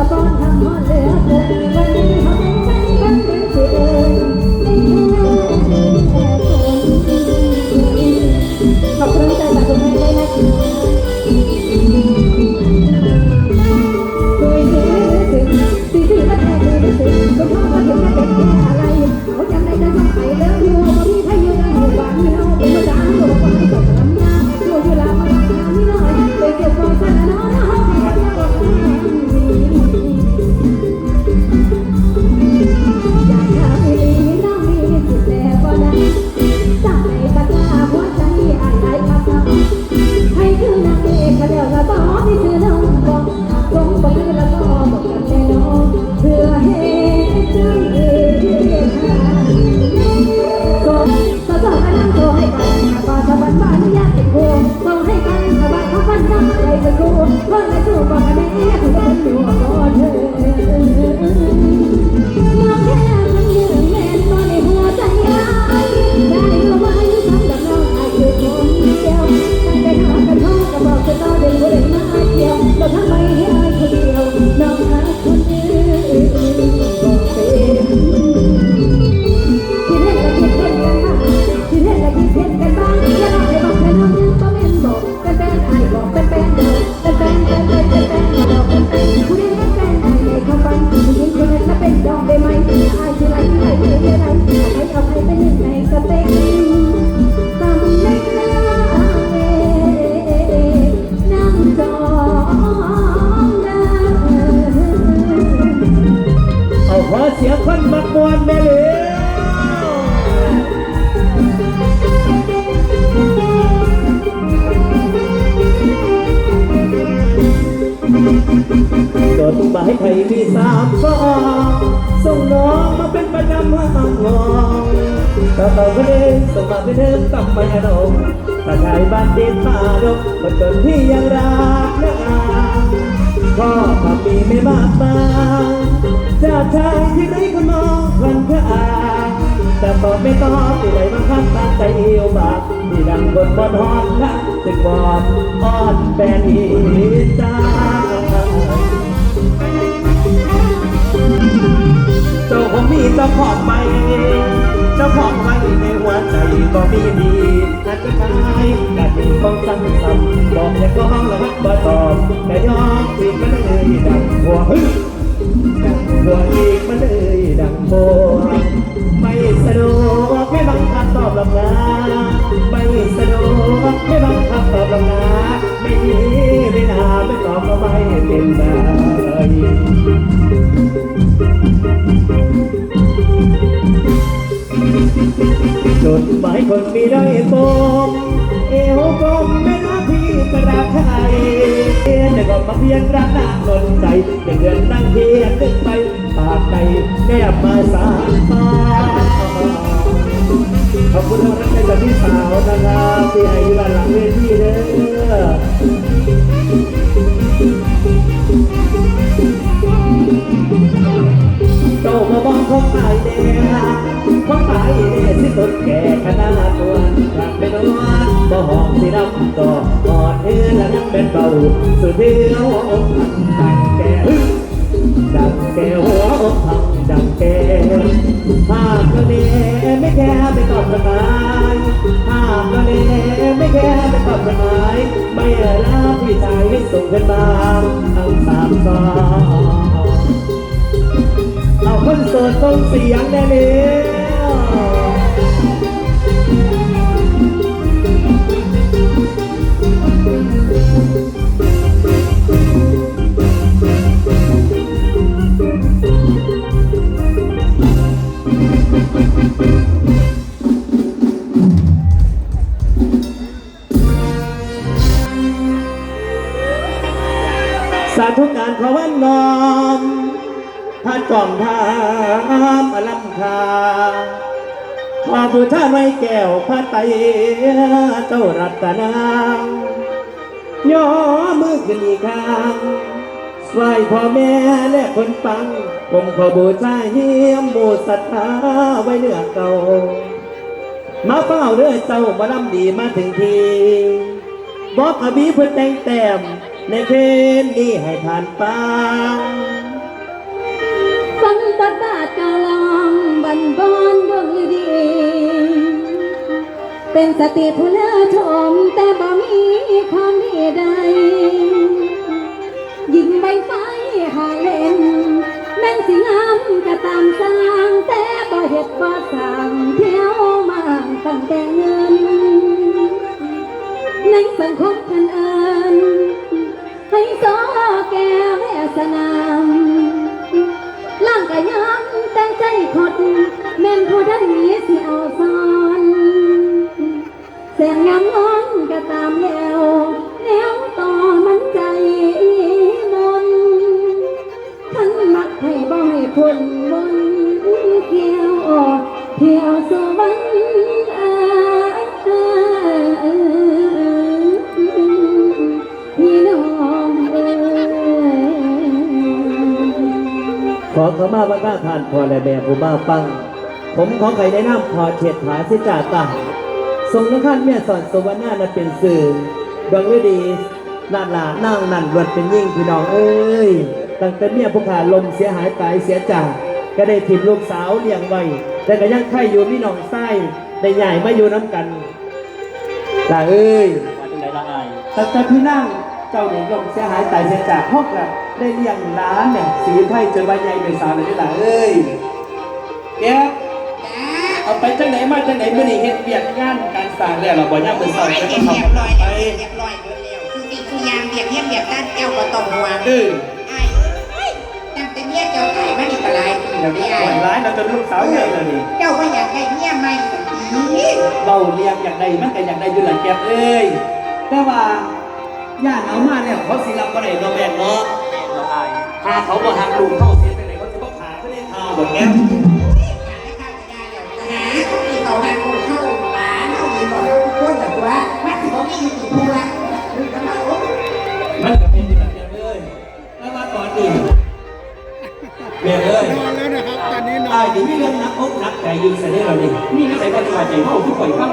ตะกอนตะกอนตะกอนทำฮอดเหลือเกิ เป็นดอกได้ไหมอายสิไหลไหลไหลไหลไหลให้เอาให้ไปนึ่งในกระเต็งตำแหน่งนางเอกนางจอมดาวเอาขอเสียงคนมักมวนแม่เลย จดหมายไทยมีสามฟองส่งน้องมาเป็นประจำห้างงองถ้าเราก็เด้ส่งมาเป็นเดิมกับไปอารมณ์ถ้าชายบ้านเด็ดมาดกมันจนที่ยังรักนะอาก็ทำมีไม่มากมาจากชายที่ไหนก็มองพันพระอาแต่ตอบไม่ตอบที่ไหนมาพักตาใจเอวบากที่ดังบนบนหอนนะจึงบอดอ้อนแบนอีตา เจ้าของมีเจ้าของใหม่เจ้าของใหม่ในหัวใจก็มีดีอาจจะตายกะมีของสั่งสำบอกแต่ก็ห้องละฮักบ่ตอบแต่ยอมปีกันเลยดังหัวฮึดังหัวอีกมันเลยดังโบไม่ ดหมายคนมีได้ตรงเอวกลมแม่น้าพี่กระไทยแต่ก็มาเพียนรักนางนนใจแต่เดือนนั่งเพียนนึกไปปากในแนบมาสานฟ้าขอบคุณทุกท่านในจากพี่สาวนะครับที่ให้อยู่ด้านหลังเวทีเด้อโตมาบอกของตายเด้ ของตายเด้ที่สุดแก่ขนาดตัวอยากเป็นวันบ่หอมสิรับต่อหอดเอื้อและนักเป็นเบาสุดที่เราอกหักดังแก่ดังแก่หัวอกหักดังแก่ภาพก็เน่ไม่แค่ไม่ตอบสนายภาพก็เน่ไม่แค่ไม่ตอบสนายไม่รับพี่ชายให้ส่งขึ้นมาทั้งสามสองเอาคนโสดส่งเสียงได้เลย สาธุการขอวันนอมท่านจอมทามอลัมคาขอบูชาไม้แก้วพระไตรเจ้ารัตนางย่อมือขึ้นอีกครั้ง ไหวพ่อแม่และคนฟังผมขอบูชาเฮียมบูศรัทธาไว้เนื้อเก่า มาเฝ้าเด้อเจ้ามาลำดีมาถึงทีบอกอบีเพื่อแต่งแต้มในเพนนี้ให้ทานปังฟังบทบาทกาลองบันบอนดวงฤดี เป็นสติผู้เลือชมแต่บ่มีความดีใด ยิงใบไฟหาเล่น แม่นสิงามก็ตามสร้างแต่บ่เฮ็ดบ่สร้างเที่ยวมาตั้งแต่เงิน ในสังคมพันเอินให้สอแก้วสนามล่างกะยำแต่ใจคดแม่นผู้ใดสิเอาซอ ยขอขมาพระข้าทานพอและแม่ผู้มาฟัง ผมขอไข่ในน้ำพอเฉียดหาสิจ่าตาทรงนักขันแม่สอนสวรรค์นั้นเป็นสื่อดวงฤดีลาดลานั่งนั่นรวดเป็นยิ่งพี่น้องเอ้ยตั้งแต่เมียผู้ขาลมเสียหายตายเสียจากก็ได้ถิ่มลูกสาวเลี้ยงไว้แต่ก็ยังไข่อยู่มีน้องไส้ได้ใหญ่มาอยู่น้ำกันลาเอ้ยว่าจังไดละอายแต่แต่พี่นั่งเจ้าหญิงลมเสียหายตายเสียจากฮอกละ ได้เลี้ยงร้านเนี่ยสีไทยจนใบใหญ่เป็นสาวเลยนี่ล่ะเอ้ยแกเอาไปจังไหนมาจังไหนมื่อนี้เฮ็ดเบียดงานการสร้างแล้วเราบ่ย่ำมือเสาโอ้ยจะเรีต้ยองบร้อยทำไปแล้วเรียบร้อยหมดแล้วคือสิ่งทุกอย่างเบียบเทียบเบียบด้านแก้วก็ต้องห่วงเออไอ้เอ้ยตั้งแต่เมียเจ้าตายมานี่ก็หลายปีแล้วนี่หไอ้วานร้ายเราจนลูกสาวใหญ่แล้วนี่เจ้าว่าอยากได้เมียใหม่สักทีเบาเลี้ยงอยากได้มันก็อยากได้อยู่หลังแก็บเอ้ยแต่ว่าย่านเอามาแล้วเขาสิรับบ่ได้เนาะแม่นเนาะละ อายพาเขาบ่หักลูกเข้าเสียไปไหนเขาจะบ่ขาเขาเลยขาบ่แก้มหาที่เขาหาคนเข้าหาเข้ามีบอกคนแต่ว่ามันสิบ่มีอยู่กี่ตัวมันก็มาโอ้มันก็เป็นแบบนี้เลยแล้วมาก่อนอื่นเมียเลยนอนแล้วนะครับตอนนี้นอนตายดีไม่เรื่องนักอกนักใจยู่เสียได้หรอนี่นี่ไม่ใช่ปฏิบัติใจเข้าทุกคนข้าง